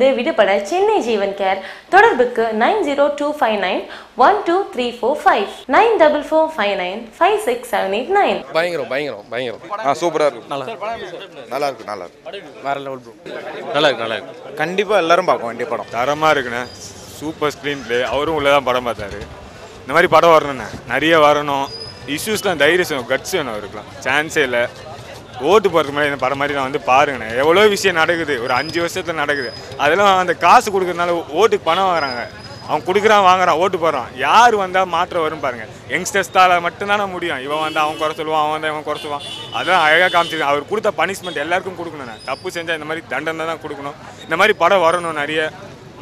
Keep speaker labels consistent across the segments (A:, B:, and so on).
A: இருந்து விடுபட சென்னை ஜீவன் கேர் தொடர்புக்கு nine zero two five nine one two three four five. Nine double four five nine five six seven eight nine.
B: பயங்கரம் பயங்கரம் பயங்கரம்.
C: ஆ சூப்பராக இருக்கு. நல்லா நல்லா இருக்கு நல்லா இருக்கு.
B: வேற லெவல் ப்ரோ நல்லா இருக்கு நல்லா இருக்கு.
C: கண்டிப்பாக எல்லாரும் பார்க்க வேண்டிய படம்.
D: தரமாக இருக்குண்ணே. சூப்பர் ஸ்க்ரீன் ப்ளே அவரும் உள்ளே தான் படம் பார்த்தாரு. இந்த மாதிரி படம் வரணுண்ணே நிறைய வரணும். இஷ்யூஸ்லாம் தைரியம் கட்ஸ் வேணும் அவருக்குலாம் சான்ஸே இல்லை. ஓட்டு போகிறதுக்கு முன்னாடி இந்த படம் மாதிரி நான் வந்து பாருங்கண்ணே. எவ்வளோ விஷயம் நடக்குது. ஒரு அஞ்சு வருஷத்தில் நடக்குது. அதெல்லாம் அந்த காசு கொடுக்குறதுனால ஓட்டுக்கு பணம் வாங்குறாங்க. அவன் கொடுக்குறான் வாங்குறான் ஓட்டு போடுறான். யார் வந்தால் மாற்றம் வரும் பாருங்க. யங்ஸ்டர்ஸ்தால் மட்டும்தானே முடியும். இவன் வந்து அவன் குறை சொல்லுவான் அவன் வந்து இவன் குறை சொல்லுவான். அதெல்லாம் அழகாக காமிச்சிருக்கான் அவர் கொடுத்த பனிஷ்மெண்ட் எல்லாருக்கும் கொடுக்கணுண்ணே தப்பு செஞ்சால் இந்த மாதிரி தண்டனை தான் கொடுக்கணும். இந்த மாதிரி படம் வரணும் நிறைய.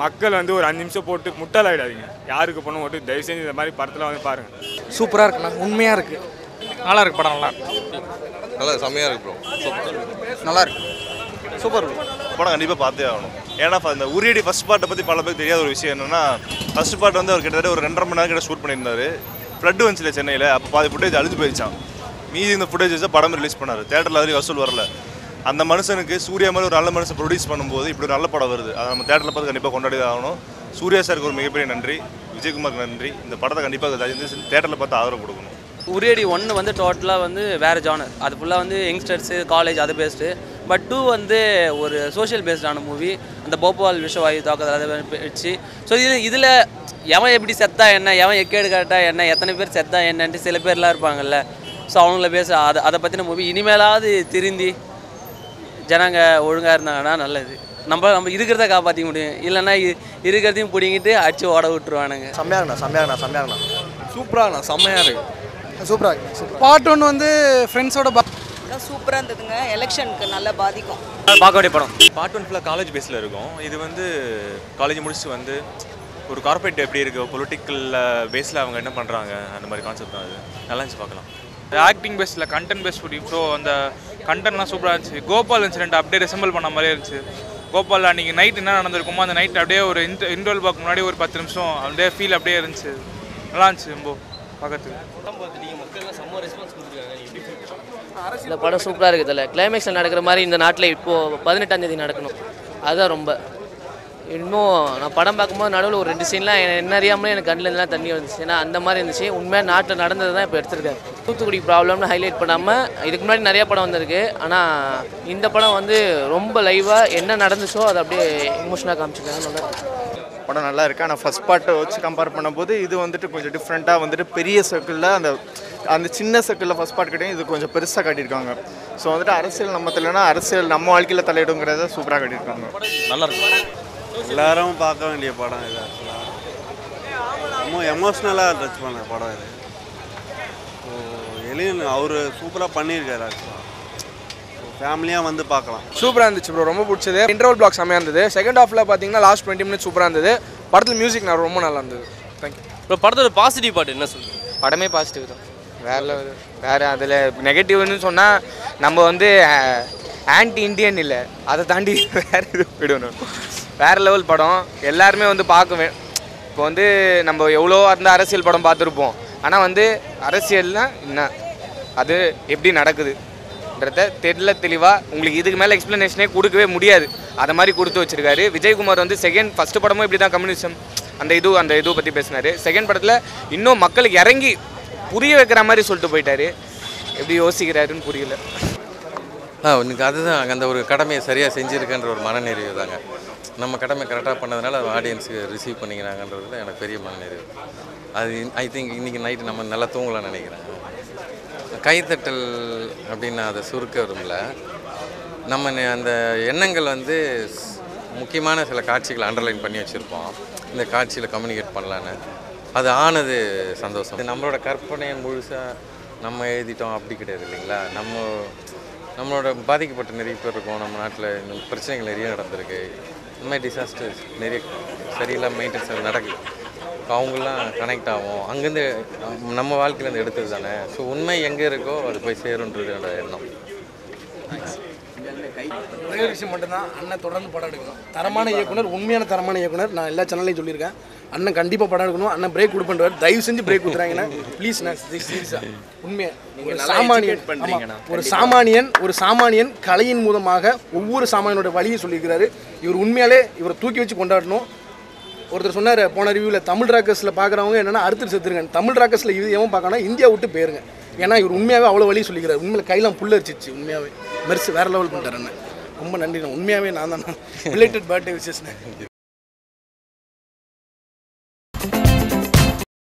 D: மக்கள் வந்து ஒரு அஞ்சு நிமிஷம் போட்டு முட்டாளாயிடாதீங்க. யாருக்கு பண்ண ஓட்டு? தயவு செஞ்சு இந்த மாதிரி படத்தில் வந்து பாருங்கள்
B: சூப்பராக இருக்குண்ணா. உண்மையாக இருக்குது நல்லா இருக்குது படம் நல்லா இருக்கு.
C: நல்லா செம்மையாக இருக்கு ப்ரோ
B: நல்லா இருக்கு.
C: சூப்பர் படம் கண்டிப்பாக பார்த்தே ஆகணும். ஏன்னா இந்த உரியடி ஃபர்ஸ்ட் பார்ட்டை பற்றி பல பேருக்கு தெரியாத ஒரு விஷயம் என்னன்னா ஃபர்ஸ்ட் பார்ட் வந்து அவர் கிட்டத்தட்ட ஒரு ரெண்டரை மணி நேரம் கிட்ட ஷூட் பண்ணியிருந்தாரு. ஃப்ளட் வந்துச்சுல சென்னையில். அப்போ பாதி ஃபுட்டேஜ் அழிஞ்சு போயிடுச்சான் மீதி இந்த ஃபுட்டேஜ் வச்சு படம் ரிலீஸ் பண்ணார். தேட்டரில் அதுலேயும் வசூல் வரல. அந்த மனுஷனுக்கு சூர்யா மாதிரி ஒரு நல்ல மனுஷன் ப்ரொடியூஸ் பண்ணும்போது இப்படி ஒரு நல்ல படம் வருது. அதை நம்ம தேட்டரில் பார்த்து கண்டிப்பாக கொண்டாடி தான் ஆகணும். சூர்யா சாருக்கு ஒரு மிகப்பெரிய நன்றி. விஜயகுமாருக்கு நன்றி. இந்த படத்தை கண்டிப்பாக தேட்டரில் பார்த்து ஆதரவு கொடுக்கணும்.
E: உரியடி ஒன்று வந்து டோட்டலாக வந்து வேறு ஜானர் அது ஃபுல்லாக வந்து யங்ஸ்டர்ஸு காலேஜ் அது பேஸ்டு பட் டூ வந்து ஒரு சோஷியல் பேஸ்டான மூவி அந்த போபால் விஷவாயு தாக்குதல் அதை வச்சு ஸோ இது இதில் எவன் எப்படி செத்தா என்ன எவன் எக்கேடு காட்டா என்ன எத்தனை பேர் செத்தா என்னன்ட்டு சில பேர்லாம் இருப்பாங்கல்ல. ஸோ அவங்கள பேச அதை அதை பற்றின மூவி இனிமேலாவது திருந்தி ஜனங்க ஒழுங்காக இருந்தாங்கன்னா நல்லது. நம்ம நம்ம இருக்கிறத காப்பாற்றிக்க முடியும். இல்லைன்னா இருக்கிறதையும் பிடிங்கிட்டு அடிச்சு ஓட விட்டுருவானுங்க.
B: செம்மையாக இருக்குண்ணா செம்மையாக இருக்குண்ணா
D: சூப்பராக செம்மையாக இருக்கு.
B: சூப்பராக இருக்கு பார்ட் ஒன் வந்து ஃப்ரெண்ட்ஸோட
F: சூப்பராக இருந்ததுங்க. எலெக்ஷனுக்கு நல்லா பாதிக்கும்.
E: பார்க்க வேண்டிய படம்
G: பார்ட் ஒன் ஃபுல்லாக காலேஜ் பேஸில் இருக்கும். இது வந்து காலேஜ் முடிச்சுட்டு வந்து ஒரு கார்பரேட் எப்படி இருக்குது பொலிட்டிக்கல் பேஸில் அவங்க என்ன பண்ணுறாங்க அந்த மாதிரி கான்செப்ட் தான் அது. நல்லா இருந்துச்சு பார்க்கலாம்.
H: ஆக்டிங் பேஸில் கண்டென்ட் பேஸ் ஃபுட்டி ஸோ அந்த கண்டென்ட்லாம் சூப்பராக இருந்துச்சு. கோபால் இன்சிடென்ட் அப்படியே ரெசம்பிள் பண்ண மாதிரியே இருந்துச்சு. கோபால் அன்றைக்கி நைட் என்ன நடந்திருக்குமோ அந்த நைட் அப்படியே ஒரு இன்ட் இன்டர்வல் பார்க்க முன்னாடி ஒரு பத்து நிமிஷம் அப்படியே ஃபீல் அப்படியே இருந்துச்சு. நல்லா இருந்துச்சு ரொம்ப. பார்க்கறதுக்கு.
E: இந்த படம் சூப்பராக இருக்குது இல்லை. கிளைமேக்ஸில் நடக்கிற மாதிரி இந்த நாட்டில் இப்போது பதினெட்டாம் தேதி நடக்கணும். அதுதான் ரொம்ப இன்னும் நான் படம் பார்க்கும்போது நடுவில் ஒரு ரெண்டு சீன்லாம் என்ன அறியாமலே எனக்கு கண்ணில் இருந்தெல்லாம் தண்ணி வந்துச்சு. ஏன்னா அந்த மாதிரி இருந்துச்சு. உண்மையாக நாட்டில் நடந்தது தான் இப்போ எடுத்திருக்காரு. தூத்துக்குடி ப்ராப்ளம்னு ஹைலைட் பண்ணாமல் இதுக்கு முன்னாடி நிறைய படம் வந்திருக்கு. ஆனால் இந்த படம் வந்து ரொம்ப லைவாக என்ன நடந்துச்சோ அதை அப்படியே இமோஷனாக காமிச்சிருக்காங்க. நல்லா இருக்கு.
C: படம் நல்லா இருக்கு. ஆனால் ஃபர்ஸ்ட் பார்ட்டை வச்சு கம்பேர் பண்ணும்போது இது வந்துட்டு கொஞ்சம் டிஃப்ரெண்ட்டாக வந்துட்டு பெரிய சர்க்கிளில் அந்த அந்த சின்ன சர்க்கிளில் ஃபர்ஸ்ட் பார்ட் கிட்டே இது கொஞ்சம் பெருசாக காட்டியிருக்காங்க. ஸோ வந்துட்டு அரசியல் நம்ம தலைனா அரசியல் நம்ம வாழ்க்கையில் தலையிடுங்கிறத சூப்பராக காட்டியிருக்காங்க.
G: நல்லா இருக்கு.
I: எல்லாரும் பார்க்க வேண்டிய படம் இது ஆக்சுவலாக ரொம்ப எமோஷ்னலாக டச் பண்ண படம் இது. ஸோ எலியன் அவர் சூப்பராக பண்ணியிருக்காரு ஆக்சுவலாக ஃபேமிலியாக வந்து பார்க்கலாம்.
B: சூப்பராக இருந்துச்சு ப்ரோ ரொம்ப பிடிச்சது. இன்டர்வல் பிளாக் செம்மையாக இருந்தது. செகண்ட் ஹாஃபில் பார்த்தீங்கன்னா லாஸ்ட் டுவெண்ட்டி மினிட்ஸ் சூப்பராக இருந்தது. படத்தில் மியூசிக் நான் ரொம்ப நல்லா இருந்தது. தேங்க்யூ
E: இப்போ படத்தோட பாசிட்டிவ் பாட்டு என்ன சொல்லுங்கள்
J: படமே பாசிட்டிவ் தான். வேற level. வேற அதில் நெகட்டிவ்னு சொன்னால் நம்ம வந்து ஆன்டி இந்தியன் இல்லை. அதை தாண்டி வேற இது போயிடணும். வேறு லெவல் படம். எல்லாருமே வந்து பார்க்குவேன் இப்போ வந்து நம்ம எவ்வளோ அந்த அரசியல் படம் பார்த்துருப்போம். ஆனால் வந்து அரசியல்னால் என்ன? அது எப்படி நடக்குதுன்றத தெரியல தெளிவாக உங்களுக்கு இதுக்கு மேலே எக்ஸ்ப்ளனேஷனே கொடுக்கவே முடியாது. அதை மாதிரி கொடுத்து வச்சிருக்காரு. விஜயகுமார் வந்து செகண்ட் ஃபஸ்ட்டு படமும் இப்படி தான் கம்யூனிசம் அந்த இது அந்த இது பற்றி பேசினார். செகண்ட் படத்தில் இன்னும் மக்களுக்கு இறங்கி புரிய வைக்கிற மாதிரி சொல்லிட்டு போயிட்டார். எப்படி யோசிக்கிறாருன்னு புரியல.
K: ஆ உனக்கு அதுதான். அந்த ஒரு கடமையை சரியாக செஞ்சுருக்கன்ற ஒரு மனநிறைவு தாங்க. நம்ம கடமை கரெக்டாக பண்ணதுனால ஆடியன்ஸுக்கு ரிசீவ் பண்ணிக்கிறாங்கன்றதுல எனக்கு பெரிய மனநிறைவு. அது ஐ திங்க் இன்றைக்கி நைட்டு நம்ம நல்லா தூங்கலாம்னு நினைக்கிறேன். கைத்தட்டல் அப்படின்னு அதை சுருக்க விரும்பல. நம்ம அந்த எண்ணங்கள் வந்து முக்கியமான சில காட்சிகளை அண்டர்லைன் பண்ணி வச்சுருப்போம். இந்த காட்சியில் கம்யூனிகேட் பண்ணலான்னு. அது ஆனது சந்தோஷம். நம்மளோட கற்பனையை முழுசாக நம்ம எழுதிட்டோம் அப்படி கிடையாது இல்லைங்களா? நம்ம நம்மளோட பாதிக்கப்பட்ட நிறைய பேர் இருக்கோம். நம்ம நாட்டில் இந்த பிரச்சனைகள் நிறைய நடந்திருக்கு. இந்த மாதிரி டிசாஸ்டர்ஸ் நிறைய சரியில்லாம மெயின்டெனன்ஸ் நடக்குது. அவங்களாம் கனெக்ட் ஆகும். அங்கேருந்து நம்ம வாழ்க்கையிலேருந்து எடுத்தது தானே? ஸோ உண்மை எங்கே இருக்கோ அது போய் சேருன்றது என்னோட எண்ணம்.
B: ஒரே ஒரு விஷயம் மட்டும்தான் அண்ணன் தொடர்ந்து படம் எடுக்கணும். தரமான இயக்குனர் உண்மையான தரமான இயக்குனர் நான் எல்லா சேனல்லையும் சொல்லியிருக்கேன்.
L: அண்ணன் கண்டிப்பாக படம் எடுக்கணும். அண்ணன் பிரேக் கொடுப்பேன் தயவு செஞ்சு பிரேக் கொடுத்துறாங்கண்ணா ப்ளீஸ்ண்ணா சீரியஸாக உண்மையா
M: நீங்க
L: ஒரு சாமானியன் ஒரு சாமானியன் ஒரு சாமானியன் கலையின் மூலமாக ஒவ்வொரு சாமானியனோட வழியை சொல்லியிருக்கிறாரு. இவர் உண்மையாலே இவரை தூக்கி வச்சு கொண்டாடணும். ஒருத்தர் சொன்னார் போன ரிவ்யூவில் தமிழ் ராக்கர்ஸில் பார்க்குறவங்க என்னென்னா அறுத்து செத்துருங்க. தமிழ் ராக்கர்ஸில் இது எவன் பார்க்கணும் இந்தியா விட்டு போயிருங்க. ஏன்னா இவர் உண்மையாகவே அவ்வளோ வழி சொல்லிக்கிறார். உண்மையில் கையெல்லாம் புல்லரிச்சிச்சு உண்மையாகவே மெர்ஸ் வேறு லெவல் அண்ணன். ரொம்ப நன்றி உண்மையாகவே நான் தான் ரிலேட்டட் பர்த்டே விஷஸ்ண்ணே